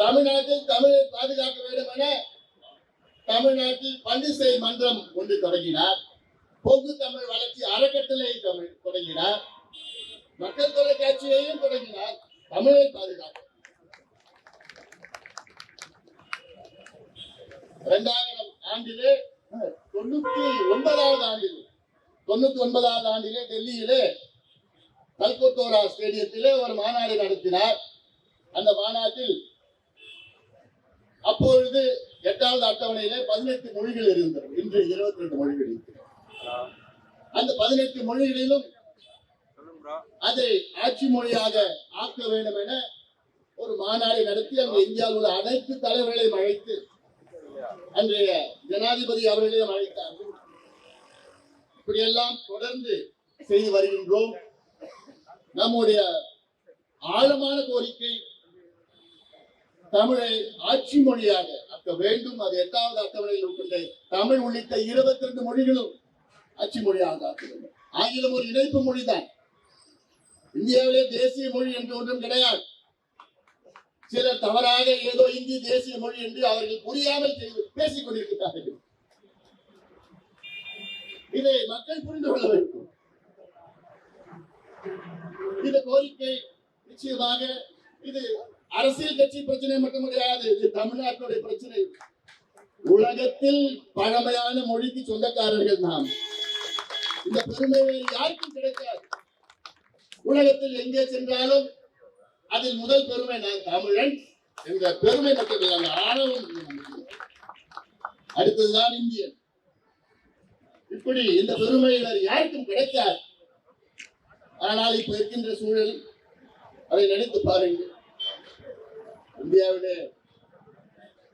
தமிழ்நாட்டில் தமிழை பாதுகாக்க வேண்டும் என தமிழ்நாட்டில் பண்டிசை மன்றம் ஒன்று தொடங்கினார். பொங்கு தமிழ் வளர்ச்சி அறக்கட்டளை தமிழ் தொடங்கினார். மக்கள் தொலைக்காட்சியையும் தொடங்கினார். தமிழை பாதுகாக்க. இரண்டாயிரம் ஆண்டிலே தொண்ணூத்தி ஒன்பதாவது ஆண்டில் தொண்ணூத்தி ஒன்பதாவது ஆண்டிலே டெல்லியிலே கல்கத்தோரா ஸ்டேடியத்திலே ஒரு மாநாடு நடத்தினார். அந்த மாநாட்டில் அப்பொழுது எட்டாவது அட்டவணையில பதினெட்டு மொழிகள் இருந்தது. இன்று இருபத்தி ரெண்டு மொழிகள் அந்த பதினெட்டு மொழிகளிலும் அதை ஆட்சி மொழியாக ஆக்க வேண்டும் என ஒரு மாநாடு நடத்தி அங்கு இந்தியாவில் உள்ள அனைத்து தலைவர்களையும் அழைத்து அன்றைய ஜனாதிபதி அவர்களையும் அழைத்தார்கள் இப்படியெல்லாம் தொடர்ந்து செய்து வருகின்றோம். நம்முடைய ஆழமான கோரிக்கை தமிழை ஆட்சி மொழியாக ஆக்க வேண்டும். அது எட்டாவது அட்டவணையில் இருக்கின்ற தமிழ் உள்ளிட்ட இருபத்தி ரெண்டு மொழிகளும் ஆட்சி மொழியாக ஆக்க வேண்டும். ஆங்கிலம் ஒரு இணைப்பு மொழிதான். இந்தியாவிலே தேசிய மொழி என்று ஒன்றும் கிடையாது. சிலர் தவறாக ஏதோ இந்தி தேசிய மொழி என்று அவர்கள் புரியாமல் பேசிக் கொண்டிருக்கிறார்கள். இதை மக்கள் புரிந்து கொள்ள வேண்டும். இந்த கோரிக்கை நிச்சயமாக இது அரசியல் கட்சி பிரச்சனை மட்டும் கிடையாது இது தமிழ்நாட்டுடைய பிரச்சனை. உலகத்தில் பழமையான மொழிக்கு சொந்தக்காரர்கள் நாம். இந்த பெருமை வேறு யாருக்கும் கிடைக்காது. உலகத்தில் எங்கே சென்றாலும் அதில் முதல் பெருமை நான் தமிழன் என்ற பெருமை மட்டும் அந்த ஆணவம் அடுத்ததுதான் இந்தியன். இப்படி இந்த பெருமை வேறு யாருக்கும் கிடைக்காது. ஆனால் இப்ப இருக்கின்ற சூழல் அதை நினைத்து பாருங்கள். இந்தியாவிலே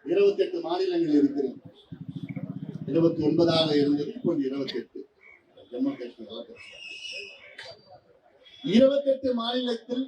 இருபத்தி எட்டு மாநிலங்கள் இருக்கிறது. இருபத்தி ஒன்பதாக இருந்தது இப்போது இருபத்தி எட்டு ஜம்மு காஷ்மீர் இருபத்தி எட்டு மாநிலத்தில்